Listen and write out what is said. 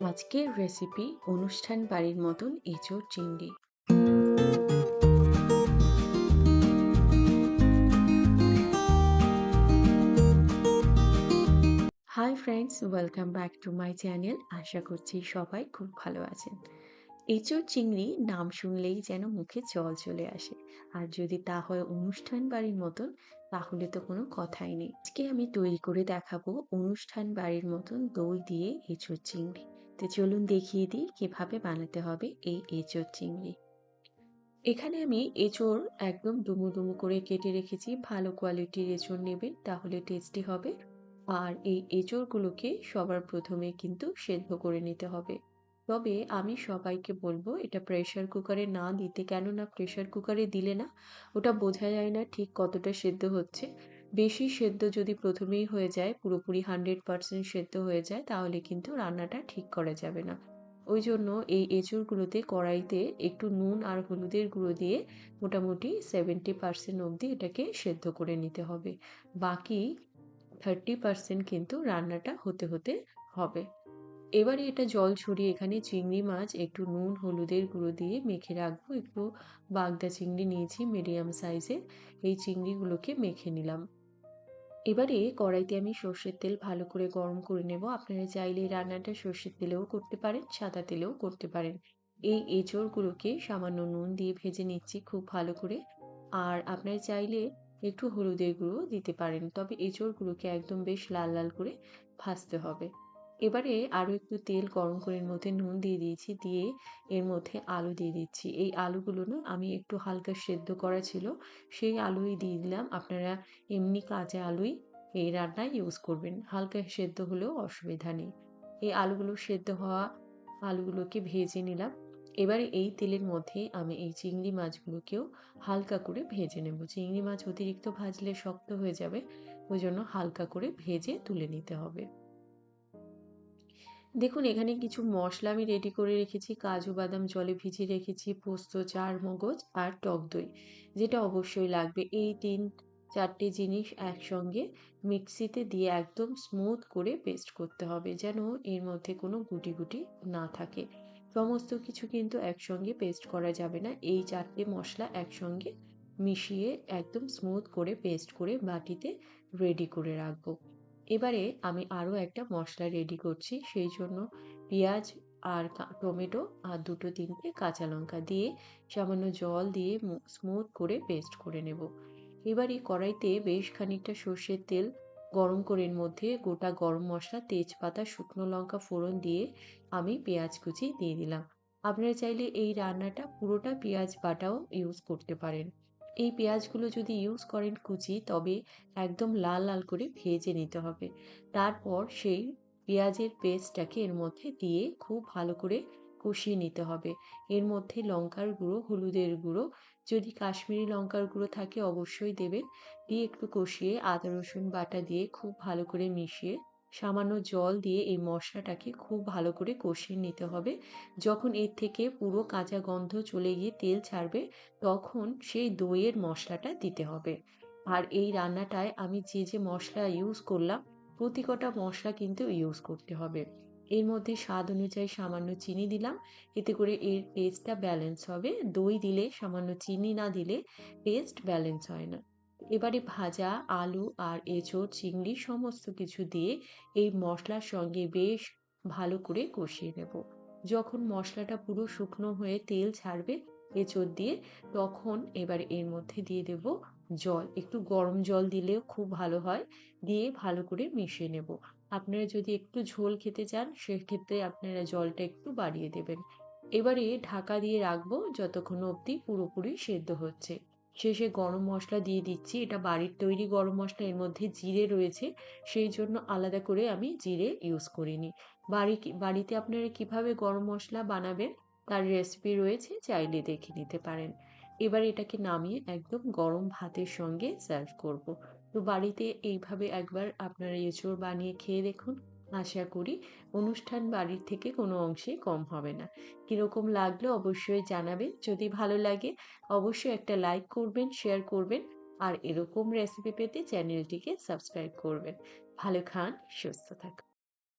আজকের রেসিপি অনুষ্ঠান বাড়ির মতন এঁচোড় চিংড়ি। Hi friends welcome back to my channel আশা করছি সবাই খুব ভালো আছেন। এঁচোড় চিংড়ি নাম শুনলেই যেন মুখে জল চলে আসে। আর যদি তা হয় অনুষ্ঠান বাড়ির মতন, তাহলে তো কোনো কথাই নেই। আজকে আমি তৈরি করে দেখাবো অনুষ্ঠান বাড়ির মতন দই দিয়ে এঁচোড় চিংড়ি। তো চলুন দেখিয়ে দিই কীভাবে বানাতে হবে এই এঁচোড় চিংড়ি। এখানে আমি এঁচোড় একদম ডুমু ডুমু করে কেটে রেখেছি, ভালো কোয়ালিটির এঁচোড় নেবেন তাহলে টেস্টি হবে। আর এই এঁচোড়গুলোকে সবার প্রথমে কিন্তু সেদ্ধ করে নিতে হবে। তবে আমি সবাইকে বলব, এটা প্রেশার কুকারে না দিতে, কেননা প্রেশার কুকারে দিলে না ওটা বোঝা যায় না ঠিক কতটা সেদ্ধ হচ্ছে। বেশি সেদ্ধ যদি প্রথমেই হয়ে যায়, পুরোপুরি হান্ড্রেড পারসেন্ট সেদ্ধ হয়ে যায়, তাহলে কিন্তু রান্নাটা ঠিক করা যাবে না। ওই জন্য এই এঁচড়গুলোতে কড়াইতে একটু নুন আর হলুদের গুঁড়ো দিয়ে মোটামুটি সেভেন্টি পারসেন্ট অবধি এটাকে সেদ্ধ করে নিতে হবে। বাকি থার্টি পারসেন্ট কিন্তু রান্নাটা হতে হতে হবে। এবারে এটা জল ছড়িয়ে এখানে চিংড়ি মাছ একটু নুন, হলুদের গুঁড়ো দিয়ে মেখে রাখব। একটু বাগদা চিংড়ি নিয়েছি মিডিয়াম সাইজের এই চিংড়িগুলোকে মেখে নিলাম। এবারে কড়াইতে আমি সর্ষের তেল ভালো করে গরম করে নেব। আপনারা চাইলে রান্নাটা সর্ষের তেলেও করতে পারেন, সাদা তেলেও করতে পারেন। এই এঁচড়গুলোকে সামান্য নুন দিয়ে ভেজে নিচ্ছি খুব ভালো করে। আর আপনারা চাইলে একটু হলুদের গুঁড়ো দিতে পারেন, তবে এঁচড়গুলোকে একদম বেশ লাল লাল করে ভাজতে হবে। এবারে আরও একটু তেল গরম করে এর মধ্যে নুন দিয়ে দিয়েছি, দিয়ে এর মধ্যে আলু দিয়ে দিচ্ছি। এই আলুগুলো না আমি একটু হালকা সেদ্ধ করা ছিল, সেই আলুই দিয়ে দিলাম। আপনারা এমনি কাঁচা আলুই এই রান্নায় ইউজ করবেন, হালকা সেদ্ধ হলেও অসুবিধা নেই। এই আলুগুলো সেদ্ধ হওয়া আলুগুলোকে ভেজে নিলাম। এবারে এই তেলের মধ্যে আমি এই চিংড়ি মাছগুলোকেও হালকা করে ভেজে নেব। চিংড়ি মাছ অতিরিক্ত ভাজলে শক্ত হয়ে যাবে, ওই জন্য হালকা করে ভেজে তুলে নিতে হবে। দেখুন, এখানে কিছু মশলা আমি রেডি করে রেখেছি। কাজু বাদাম জলে ভিজিয়ে রেখেছি, পোস্ত, চার মগজ আর টক দই, যেটা অবশ্যই লাগবে। এই তিন, চারটে জিনিস একসঙ্গে মিক্সিতে দিয়ে একদম স্মুথ করে পেস্ট করতে হবে, যেন এর মধ্যে কোনো গুটি গুটি না থাকে। সমস্ত কিছু কিন্তু একসঙ্গে পেস্ট করা যাবে না। এই চারটে মশলা একসঙ্গে মিশিয়ে একদম স্মুথ করে পেস্ট করে বাটিতে রেডি করে রাখব। এবারে আমি আরও একটা মশলা রেডি করছি, সেই জন্য পেঁয়াজ আর টমেটো আর দুটো তিনটে কাঁচা লঙ্কা দিয়ে সামান্য জল দিয়ে স্মুথ করে পেস্ট করে নেব। এবার কড়াইতে বেশ খানিকটা সর্ষের তেল গরম করে মধ্যে গোটা গরম মশলা, তেজপাতা, শুকনো লঙ্কা ফোড়ন দিয়ে আমি পেঁয়াজ কুচি দিয়ে দিলাম। আপনারা চাইলে এই রান্নাটা পুরোটা পেঁয়াজ বাটাও ইউজ করতে পারেন। এই পেঁয়াজগুলো যদি ইউজ করেন কুচি, তবে একদম লাল লাল করে ভেজে নিতে হবে। তারপর সেই পেঁয়াজের পেস্টটাকে এর মধ্যে দিয়ে খুব ভালো করে কষিয়ে নিতে হবে। এর মধ্যে লঙ্কার গুঁড়ো, হলুদের গুঁড়ো, যদি কাশ্মীরি লঙ্কার গুঁড়ো থাকে অবশ্যই দেবেন। দিয়ে একটু কষিয়ে আদা রসুন বাটা দিয়ে খুব ভালো করে মিশিয়ে সামান্য জল দিয়ে এই মশলাটাকে খুব ভালো করে কষিয়ে নিতে হবে। যখন এর থেকে পুরো কাঁচা গন্ধ চলে গিয়ে তেল ছাড়বে, তখন সেই দইয়ের মশলাটা দিতে হবে। আর এই রান্নাটায় আমি যে যে মশলা ইউজ করলাম, প্রতি কটা মশলা কিন্তু ইউজ করতে হবে। এর মধ্যে স্বাদ অনুযায়ী সামান্য চিনি দিলাম। এতে করে এর টেস্টটা ব্যালেন্স হবে। দই দিলে সামান্য চিনি না দিলে টেস্ট ব্যালেন্স হয় না। এবারে ভাজা, আলু আর এঁচোড়, চিংড়ি সমস্ত কিছু দিয়ে এই মশলার সঙ্গে বেশ ভালো করে কষিয়ে নেব। যখন মশলাটা পুরো শুকনো হয়ে তেল ছাড়বে এঁচোড় দিয়ে, তখন এবার এর মধ্যে দিয়ে দেব জল। একটু গরম জল দিলেও খুব ভালো হয়, দিয়ে ভালো করে মিশিয়ে নেব। আপনারা যদি একটু ঝোল খেতে চান, সেক্ষেত্রে আপনারা জলটা একটু বাড়িয়ে দেবেন। এবারে ঢাকা দিয়ে রাখব যতক্ষণ অবধি পুরোপুরি সেদ্ধ হচ্ছে। শেষে গরম মশলা দিয়ে দিচ্ছি। এটা বাড়ির তৈরি গরম মশলা, এর মধ্যে জিরে রয়েছে। সেই জন্য আলাদা করে আমি জিরে ইউজ করিনি। বাড়ি বাড়িতে আপনারা কীভাবে গরম মশলা বানাবেন, তার রেসিপি রয়েছে, চাইলে দেখে নিতে পারেন। এবার এটাকে নামিয়ে একদম গরম ভাতের সঙ্গে সার্ভ করব। তো বাড়িতে এইভাবে একবার আপনারা এঁচড় বানিয়ে খেয়ে দেখুন। আশা করি অনুষ্ঠান বাড়ির থেকে কোনো অংশে কম হবে না। কীরকম লাগল অবশ্যই জানাবেন। যদি ভালো লাগে অবশ্যই একটা লাইক করবেন শেয়ার করবেন আর এরকম রেসিপি পেতে চ্যানেলটিকে সাবস্ক্রাইব করবেন। ভালো খান, সুস্থ থাকুন।